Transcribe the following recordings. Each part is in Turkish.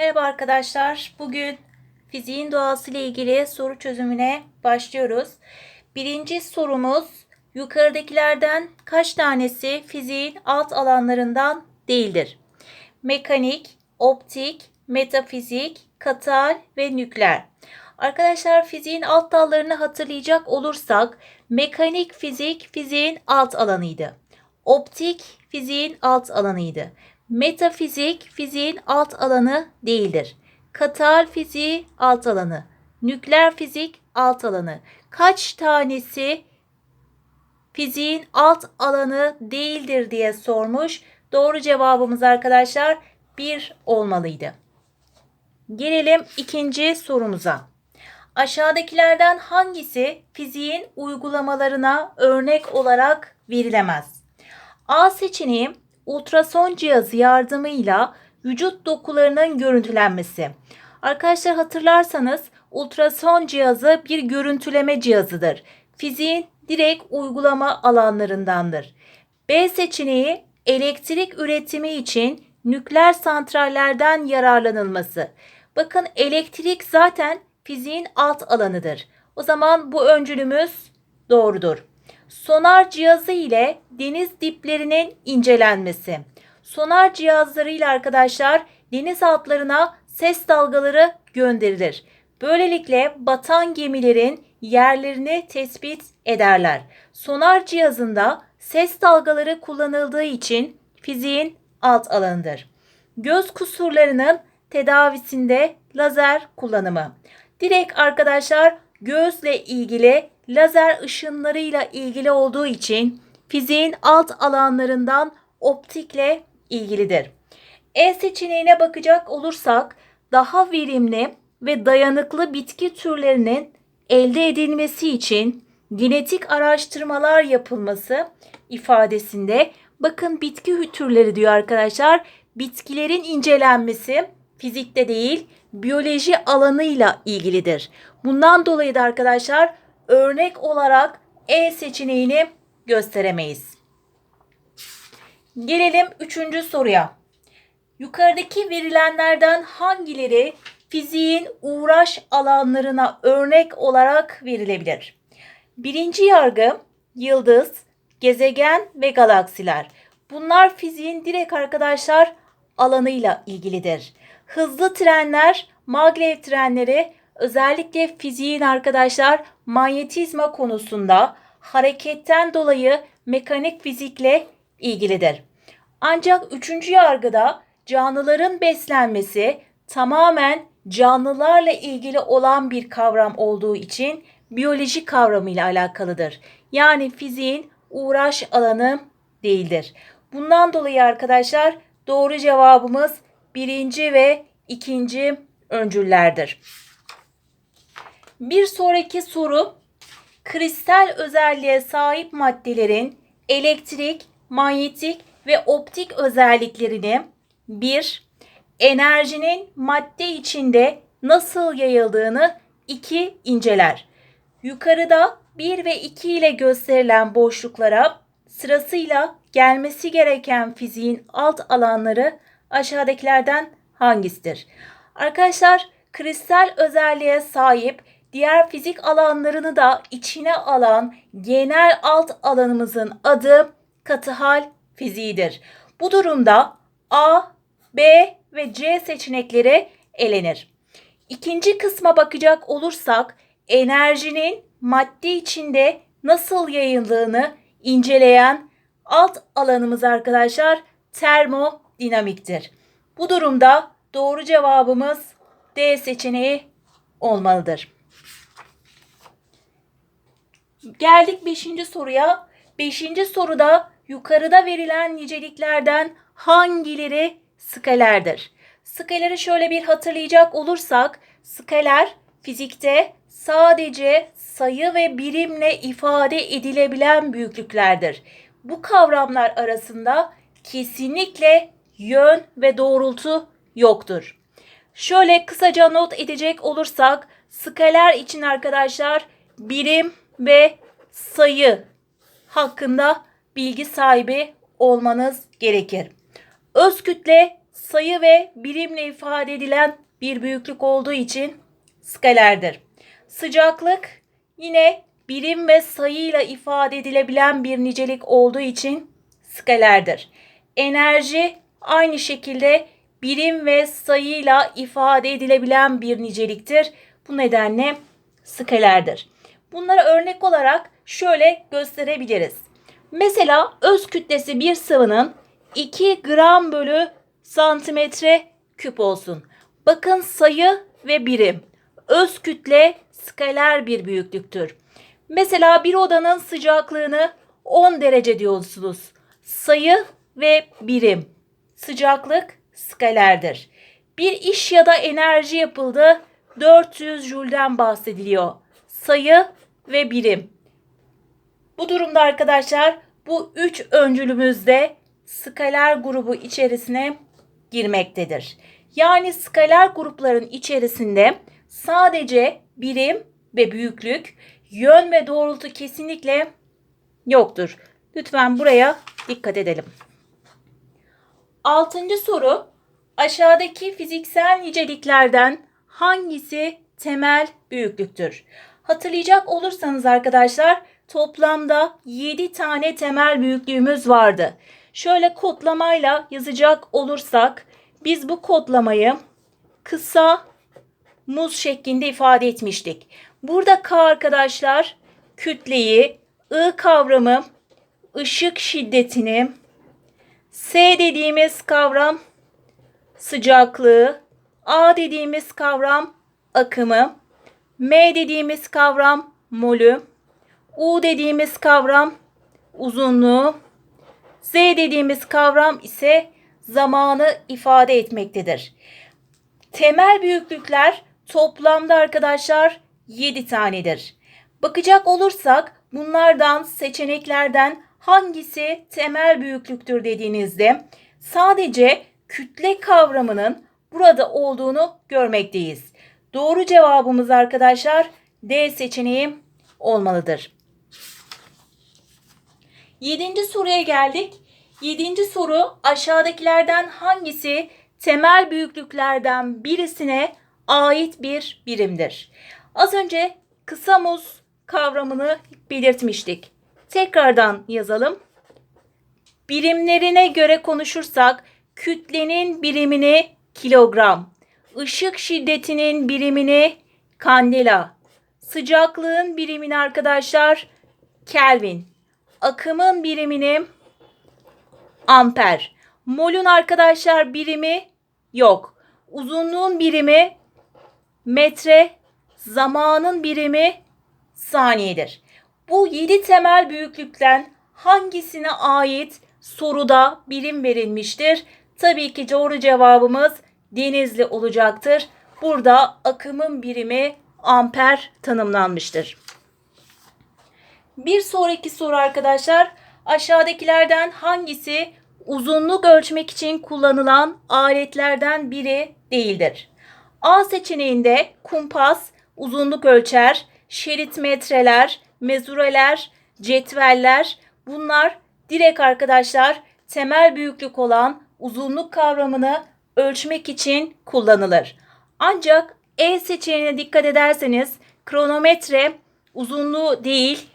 Merhaba arkadaşlar. Bugün fiziğin doğası ile ilgili soru çözümüne başlıyoruz. Birinci sorumuz yukarıdakilerden kaç tanesi fiziğin alt alanlarından değildir? Mekanik, optik, metafizik, katal ve nükleer. Arkadaşlar fiziğin alt dallarını hatırlayacak olursak mekanik fizik fiziğin alt alanıydı. Optik fiziğin alt alanıydı. Metafizik fiziğin alt alanı değildir. Katal fiziği alt alanı. Nükleer fizik alt alanı. Kaç tanesi fiziğin alt alanı değildir diye sormuş. Doğru cevabımız arkadaşlar 1 olmalıydı. Gelelim ikinci sorumuza. Aşağıdakilerden hangisi fiziğin uygulamalarına örnek olarak verilemez? A seçeneği ultrason cihazı yardımıyla vücut dokularının görüntülenmesi. Arkadaşlar hatırlarsanız ultrason cihazı bir görüntüleme cihazıdır. Fiziğin direkt uygulama alanlarındandır. B seçeneği elektrik üretimi için nükleer santrallerden yararlanılması. Bakın elektrik zaten fiziğin alt alanıdır. O zaman bu öncülümüz doğrudur. Sonar cihazı ile deniz diplerinin incelenmesi. Sonar cihazlarıyla arkadaşlar deniz altlarına ses dalgaları gönderilir. Böylelikle batan gemilerin yerlerini tespit ederler. Sonar cihazında ses dalgaları kullanıldığı için fiziğin alt alanıdır. Göz kusurlarının tedavisinde lazer kullanımı. Direkt arkadaşlar gözle ilgili lazer ışınlarıyla ilgili olduğu için fiziğin alt alanlarından optikle ilgilidir. E seçeneğine bakacak olursak daha verimli ve dayanıklı bitki türlerinin elde edilmesi için genetik araştırmalar yapılması ifadesinde bakın bitki türleri diyor arkadaşlar. Bitkilerin incelenmesi fizikte değil biyoloji alanıyla ilgilidir. Bundan dolayı da arkadaşlar örnek olarak E seçeneğini gösteremeyiz. Gelelim üçüncü soruya. Yukarıdaki verilenlerden hangileri fiziğin uğraş alanlarına örnek olarak verilebilir? Birinci yargı yıldız, gezegen ve galaksiler. Bunlar fiziğin direkt arkadaşlar alanıyla ilgilidir. Hızlı trenler, maglev trenleri özellikle fiziğin arkadaşlar manyetizma konusunda hareketten dolayı mekanik fizikle ilgilidir. Ancak üçüncü yargıda canlıların beslenmesi tamamen canlılarla ilgili olan bir kavram olduğu için biyoloji kavramıyla alakalıdır. Yani fiziğin uğraş alanı değildir. Bundan dolayı arkadaşlar doğru cevabımız birinci ve ikinci öncüllerdir. Bir sonraki soru kristal özelliğe sahip maddelerin elektrik, manyetik ve optik özelliklerini bir enerjinin madde içinde nasıl yayıldığını iki inceler. Yukarıda 1 ve 2 ile gösterilen boşluklara sırasıyla gelmesi gereken fiziğin alt alanları aşağıdakilerden hangisidir? Arkadaşlar kristal özelliğe sahip diğer fizik alanlarını da içine alan genel alt alanımızın adı katı hal fiziğidir. Bu durumda A, B ve C seçenekleri elenir. İkinci kısma bakacak olursak enerjinin madde içinde nasıl yayıldığını inceleyen alt alanımız arkadaşlar termodinamiktir. Bu durumda doğru cevabımız D seçeneği olmalıdır. Geldik 5. soruya. 5. soruda yukarıda verilen niceliklerden hangileri skalerdir? Skaleri şöyle bir hatırlayacak olursak skaler fizikte sadece sayı ve birimle ifade edilebilen büyüklüklerdir. Bu kavramlar arasında kesinlikle yön ve doğrultu yoktur. Şöyle kısaca not edecek olursak skaler için arkadaşlar birim ve sayı hakkında bilgi sahibi olmanız gerekir. Öz kütle sayı ve birimle ifade edilen bir büyüklük olduğu için skalerdir. Sıcaklık yine birim ve sayıyla ifade edilebilen bir nicelik olduğu için skalerdir. Enerji aynı şekilde birim ve sayıyla ifade edilebilen bir niceliktir. Bu nedenle skalerdir. Bunlara örnek olarak şöyle gösterebiliriz. Mesela öz kütlesi bir sıvının 2 gram bölü santimetre küp olsun. Bakın sayı ve birim. Öz kütle skaler bir büyüklüktür. Mesela bir odanın sıcaklığını 10 derece diyorsunuz. Sayı ve birim. Sıcaklık skalerdir. Bir iş ya da enerji yapıldı. 400 jülden bahsediliyor. Sayı ve birim. Bu durumda arkadaşlar bu üç öncülümüzde skaler grubu içerisine girmektedir. Yani skaler grupların içerisinde sadece birim ve büyüklük, yön ve doğrultu kesinlikle yoktur. Lütfen buraya dikkat edelim. Altıncı soru. Aşağıdaki fiziksel niceliklerden hangisi temel büyüklüktür? Hatırlayacak olursanız arkadaşlar toplamda 7 tane temel büyüklüğümüz vardı. Şöyle kodlamayla yazacak olursak biz bu kodlamayı kısa muz şeklinde ifade etmiştik. Burada K arkadaşlar kütleyi, I kavramı, ışık şiddetini, S dediğimiz kavram sıcaklığı, A dediğimiz kavram akımı, M dediğimiz kavram molü, U dediğimiz kavram uzunluğu, Z dediğimiz kavram ise zamanı ifade etmektedir. Temel büyüklükler toplamda arkadaşlar 7 tanedir. Bakacak olursak bunlardan seçeneklerden hangisi temel büyüklüktür dediğinizde sadece kütle kavramının burada olduğunu görmekteyiz. Doğru cevabımız arkadaşlar D seçeneği olmalıdır. Yedinci soruya geldik. Yedinci soru aşağıdakilerden hangisi temel büyüklüklerden birisine ait bir birimdir? Az önce kısa muz kavramını belirtmiştik. Tekrardan yazalım. Birimlerine göre konuşursak kütlenin birimini kilogram, ışık şiddetinin birimini kandela, sıcaklığın birimini arkadaşlar Kelvin, akımın birimini amper, molun arkadaşlar birimi yok. Uzunluğun birimi metre, zamanın birimi saniyedir. Bu 7 temel büyüklükten hangisine ait soruda birim verilmiştir? Tabii ki doğru cevabımız denizli olacaktır. Burada akımın birimi amper tanımlanmıştır. Bir sonraki soru arkadaşlar aşağıdakilerden hangisi uzunluk ölçmek için kullanılan aletlerden biri değildir? A seçeneğinde kumpas uzunluk ölçer, şerit metreler, mezureler, cetveller bunlar direkt arkadaşlar temel büyüklük olan uzunluk kavramını ölçmek için kullanılır. Ancak E seçeneğine dikkat ederseniz kronometre uzunluğu değil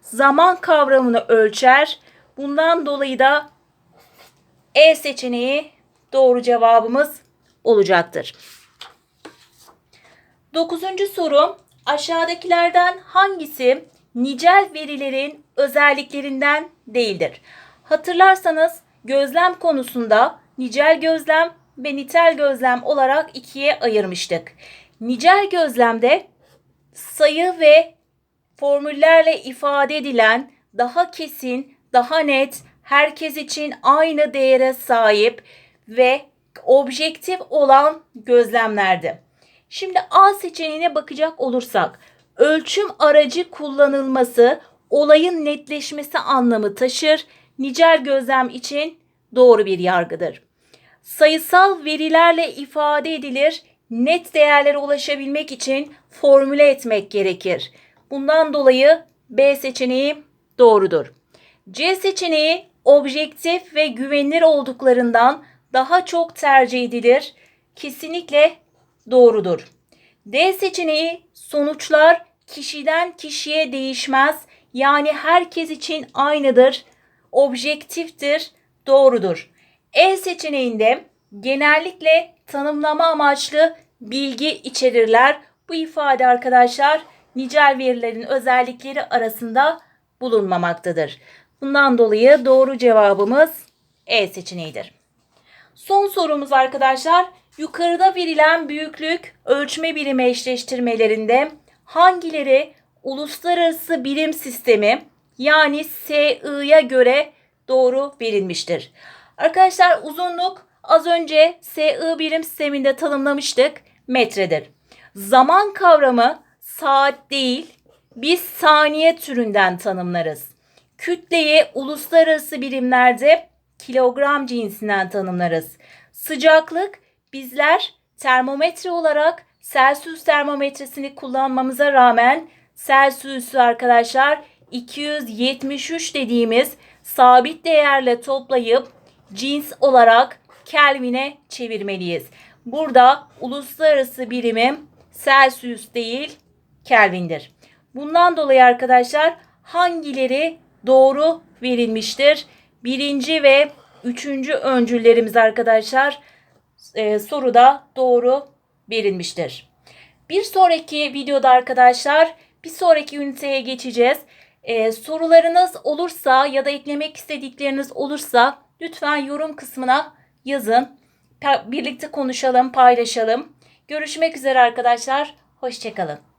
zaman kavramını ölçer. Bundan dolayı da E seçeneği doğru cevabımız olacaktır. Dokuzuncu soru aşağıdakilerden hangisi nicel verilerin özelliklerinden değildir? Hatırlarsanız gözlem konusunda nicel gözlem ve nitel gözlem olarak ikiye ayırmıştık. Nicel gözlemde sayı ve formüllerle ifade edilen daha kesin, daha net, herkes için aynı değere sahip ve objektif olan gözlemlerdi. Şimdi A seçeneğine bakacak olursak ölçüm aracı kullanılması olayın netleşmesi anlamı taşır. Nicel gözlem için doğru bir yargıdır. Sayısal verilerle ifade edilir. Net değerlere ulaşabilmek için formüle etmek gerekir. Bundan dolayı B seçeneği doğrudur. C seçeneği objektif ve güvenilir olduklarından daha çok tercih edilir. Kesinlikle doğrudur. D seçeneği sonuçlar kişiden kişiye değişmez. Yani herkes için aynıdır. Objektiftir. Doğrudur. E seçeneğinde genellikle tanımlama amaçlı bilgi içerirler. Bu ifade arkadaşlar nicel verilerin özellikleri arasında bulunmamaktadır. Bundan dolayı doğru cevabımız E seçeneğidir. Son sorumuz arkadaşlar. Yukarıda verilen büyüklük ölçme birimi eşleştirmelerinde hangileri uluslararası birim sistemi yani SI'ye göre doğru verilmiştir? Arkadaşlar uzunluk az önce SI birim sisteminde tanımlamıştık metredir. Zaman kavramı saat değil biz saniye türünden tanımlarız. Kütleyi uluslararası birimlerde kilogram cinsinden tanımlarız. Sıcaklık bizler termometre olarak Celsius termometresini kullanmamıza rağmen Celsius'u arkadaşlar 273 dediğimiz sabit değerle toplayıp cins olarak Kelvin'e çevirmeliyiz. Burada uluslararası birimim Celsius değil Kelvin'dir. Bundan dolayı arkadaşlar hangileri doğru verilmiştir? Birinci ve üçüncü öncüllerimiz arkadaşlar e, soruda doğru verilmiştir. Bir sonraki videoda arkadaşlar bir sonraki üniteye geçeceğiz. E, sorularınız olursa ya da eklemek istedikleriniz olursa lütfen yorum kısmına yazın. Birlikte konuşalım, paylaşalım. Görüşmek üzere arkadaşlar. Hoşçakalın.